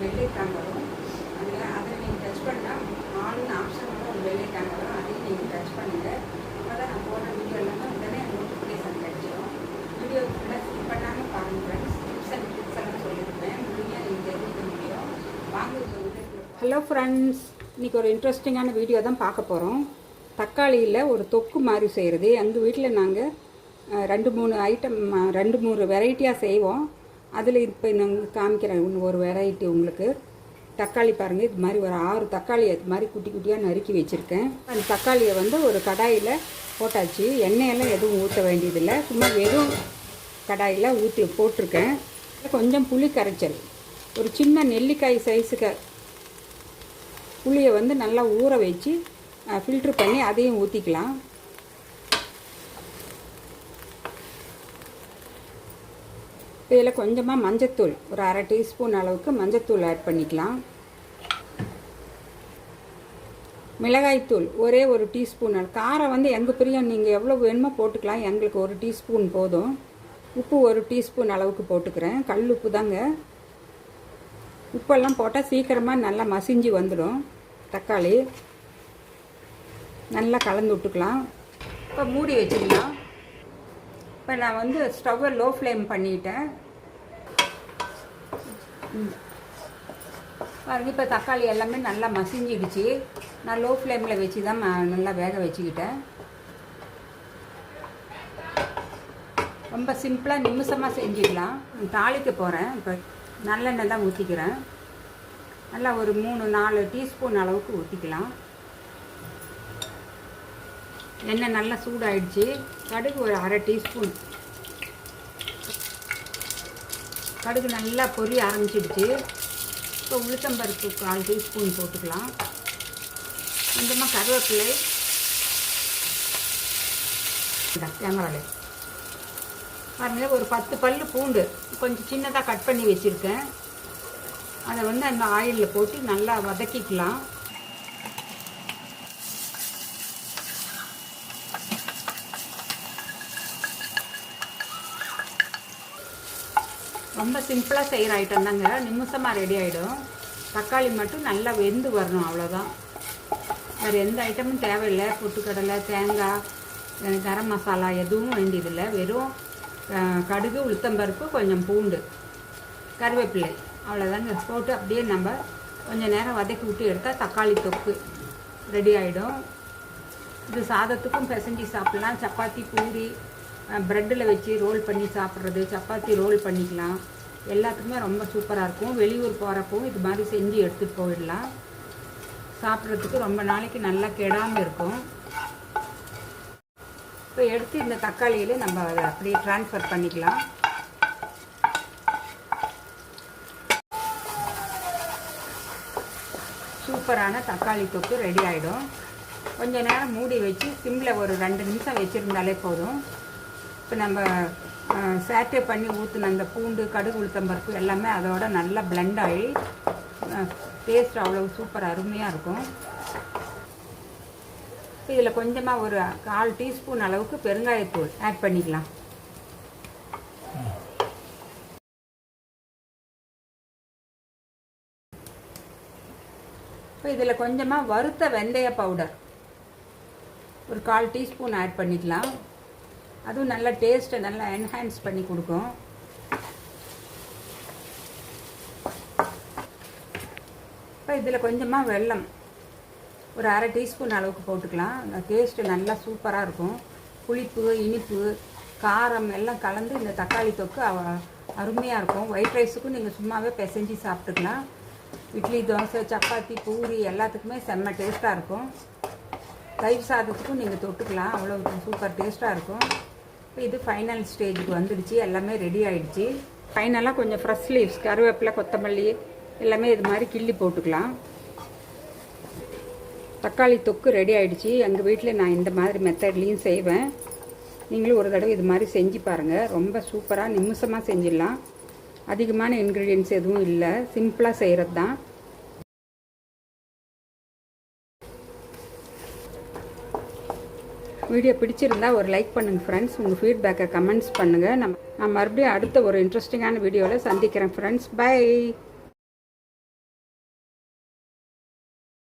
Belly tank வரும் அதில் அதை நீங்கள் டச் பண்ணால் ஆன் ஆப்ஷனோட ஒரு பெல்லி டேங்க் வரும் அதையும் நீங்கள் டச் பண்ணுங்கள் அப்போ தான் நான் போடுற வீடியோ எல்லாமே உடனே நோட்டிஃபிகேஷன் கிடைச்சிடும் வீடியோ ஃபுல்லாக ஸ்கிப் பண்ணாமல் பாருங்கள் டிப்ஸ் அண்ட் ட்ரிக்ஸ் எல்லாம் சொல்லியிருப்பேன். முழுமையாக நீங்கள் தெரிஞ்சுக்க முடியும். வாங்க ஹலோ ஃப்ரெண்ட்ஸ் இன்றைக்கி ஒரு இன்ட்ரெஸ்டிங்கான வீடியோ தான் பார்க்க போகிறோம் தக்காளியில் ஒரு தொக்கு மாதிரி செய்கிறது எங்கள் வீட்டில் நாங்கள் ரெண்டு மூணு ஐட்டம் ரெண்டு மூணு வெரைட்டியாக செய்வோம். அதில் இப்போ நாங்கள் காமிக்கிறேன். இன்னும் ஒரு வெரைட்டி உங்களுக்கு. தக்காளி பாருங்கள் இது மாதிரி ஒரு ஆறு தக்காளி இது மாதிரி குட்டி குட்டியாக நறுக்கி வச்சுருக்கேன். அந்த தக்காளியை வந்து ஒரு கடாயில் போட்டாச்சு. எண்ணெயெல்லாம் எதுவும் ஊற்ற வேண்டியதில்லை. சும்மா வெறும் கடாயில் ஊற்றி போட்டிருக்கேன். கொஞ்சம் புளி கரைச்சல். ஒரு சின்ன நெல்லிக்காய் சைஸுக்கு புளியை வந்து நல்லா ஊற வச்சு ஃபில்ட்ரு பண்ணி அதையும் ஊற்றிக்கலாம் இதில் கொஞ்சமாக மஞ்சத்தூள் ஒரு அரை டீஸ்பூன் அளவுக்கு மஞ்சத்தூள் ஆட் பண்ணிக்கலாம். மிளகாய்த்தூள் ஒரே ஒரு டீஸ்பூன் காரம் வந்து எங்கள் பிரியம் நீங்கள் எவ்வளோ வேணுமோ போட்டுக்கலாம். எங்களுக்கு ஒரு டீஸ்பூன் போதும். உப்பு ஒரு டீஸ்பூன் அளவுக்கு போட்டுக்கிறேன். கல் உப்பு தாங்க. உப்பெல்லாம் போட்டால் சீக்கிரமாக நல்லா மசிஞ்சு வந்துடும். தக்காளி நல்லா கலந்து விட்டுக்கலாம். இப்போ மூடி வச்சுக்கலாம். இப்போ நான் வந்து ஸ்டவ்வை லோ ஃப்ளேம் பண்ணிட்டேன். பாருங்க இப்போ தக்காளி எல்லாமே நல்லா மசிஞ்சிடுச்சு. நான் லோ ஃப்ளேமில் வச்சு தான் நல்லா வேக வச்சுக்கிட்டேன். ரொம்ப சிம்பிளாக நிமிஷமாக செஞ்சுக்கலாம். தாளிக்க போகிறேன் இப்போ நல்லெண்ணெய் தான் ஊற்றிக்கிறேன் நல்லா ஒரு மூணு நாலு டீஸ்பூன் அளவுக்கு ஊற்றிக்கலாம் எண்ணெய் நல்லா சூடாயிடுச்சு. கடுகு ஒரு அரை டீஸ்பூன் கடுகு நல்லா பொரிய ஆரம்பிச்சிடுச்சு. இப்போ உளுத்தம்பருப்பு கால் டீஸ்பூன் போட்டுக்கலாம். கொஞ்சமாக கருவேப்பிலை. தேங்காய் பாருங்கள் ஒரு பத்து பல் பூண்டு. கொஞ்சம் சின்னதாக கட் பண்ணி வச்சுருக்கேன். அதை வந்து அந்த ஆயிலில் போட்டு நல்லா வதக்கிக்கலாம். ரொம்ப சிம்பிளாக செய்கிற ஐட்டம் தாங்க. நிமிஷமாக ரெடி ஆகிடும் தக்காளி மட்டும் நல்லா வெந்து வரணும் அவ்வளோதான் வேறு எந்த ஐட்டமும் தேவையில்லை. பொட்டுக்கடலை தேங்காய் கரம் மசாலா எதுவும் வேண்டியதில்லை. வெறும் கடுகு உளுத்தம்பருப்பு கொஞ்சம் பூண்டு கருவேப்பிலை அவ்வளோதாங்க போட்டு அப்படியே நம்ம கொஞ்சம் நேரம் வதக்கி விட்டு எடுத்தால் தக்காளி தொக்கு ரெடி ஆகிடும் இது சாதத்துக்கும் பெசஞ்சி சாப்பிட்லாம். சப்பாத்தி பூரி ப்ரெட்டில் வச்சு ரோல் பண்ணி சாப்பிட்றது சப்பாத்தி ரோல் பண்ணிக்கலாம். எல்லாத்துக்குமே ரொம்ப சூப்பராக இருக்கும். வெளியூர் போகிறப்பவும் இது மாதிரி செஞ்சு எடுத்துகிட்டு போயிடலாம். சாப்பிட்றதுக்கு ரொம்ப நாளைக்கு நல்லா கெடாமல் இருக்கும். இப்போ எடுத்து இந்த தக்காளியில் நம்ம அதை அப்படியே ட்ரான்ஸ்ஃபர் பண்ணிக்கலாம். சூப்பரான தக்காளி தொக்கு ரெடி ஆகிடும் கொஞ்ச நேரம் மூடி வச்சு சிம்மில் ஒரு ரெண்டு நிமிஷம் வச்சுருந்தாலே போதும். இப்போ நம்ம சேட்டை பண்ணி ஊற்றின அந்த பூண்டு கடுகு உளுத்தம்பருப்பு எல்லாமே அதோட நல்லா பிளெண்ட் ஆகி டேஸ்ட் அவ்வளோ சூப்பர் அருமையாக இருக்கும். இதில் கொஞ்சமாக ஒரு கால் டீஸ்பூன் அளவுக்கு பெருங்காயத்தூள் ஆட் பண்ணிக்கலாம். இப்போ இதில் கொஞ்சமாக வறுத்த வெந்தய பவுடர் ஒரு கால் டீஸ்பூன் ஆட் பண்ணிக்கலாம். அதுவும் நல்ல டேஸ்ட்டை நல்லா என்ஹான்ஸ் பண்ணி கொடுக்கும். இப்போ இதில் கொஞ்சமாக வெல்லம். ஒரு அரை டீஸ்பூன் அளவுக்கு போட்டுக்கலாம். அந்த டேஸ்ட்டு நல்லா சூப்பராக இருக்கும். புளிப்பு இனிப்பு காரம் எல்லாம் கலந்து இந்த தக்காளி தொக்கு அருமையாக இருக்கும். ஒயிட் ரைஸுக்கும் நீங்கள் சும்மாவே பிசைஞ்சு சாப்பிட்டுக்கலாம். இட்லி தோசை சப்பாத்தி பூரி எல்லாத்துக்குமே செம்ம டேஸ்ட்டாக இருக்கும். தயிர் சாதத்துக்கும் நீங்கள் தொட்டுக்கலாம். அவ்வளோ சூப்பர் டேஸ்ட்டாக இருக்கும். இப்போ இது ஃபைனல் ஸ்டேஜுக்கு வந்துடுச்சு. எல்லாமே ரெடி ஆகிடுச்சு ஃபைனலாக கொஞ்சம் ஃப்ரெஷ் லீவ்ஸ் கருவேப்பிலை கொத்தமல்லி எல்லாமே இது மாதிரி கிள்ளி போட்டுக்கலாம். தக்காளி தொக்கு ரெடி ஆகிடுச்சு எங்கள் வீட்டில் நான் இந்த மாதிரி மெத்தட்லேயும் செய்வேன். நீங்களும் ஒரு தடவை இது மாதிரி செஞ்சு பாருங்கள் ரொம்ப சூப்பராக நிமிஷமாக செஞ்சிடலாம். அதிகமான இன்க்ரீடியன்ஸ் எதுவும் இல்லை. சிம்பிளாக செய்கிறது தான் வீடியோ பிடிச்சிருந்தா ஒரு லைக் பண்ணுங்கள் ஃப்ரெண்ட்ஸ் உங்கள் ஃபீட்பேக்கை கமெண்ட்ஸ் பண்ணுங்கள் நம்ம நான் மறுபடியும் அடுத்த ஒரு இன்ட்ரெஸ்டிங்கான வீடியோவில் சந்திக்கிறேன் ஃப்ரெண்ட்ஸ் பை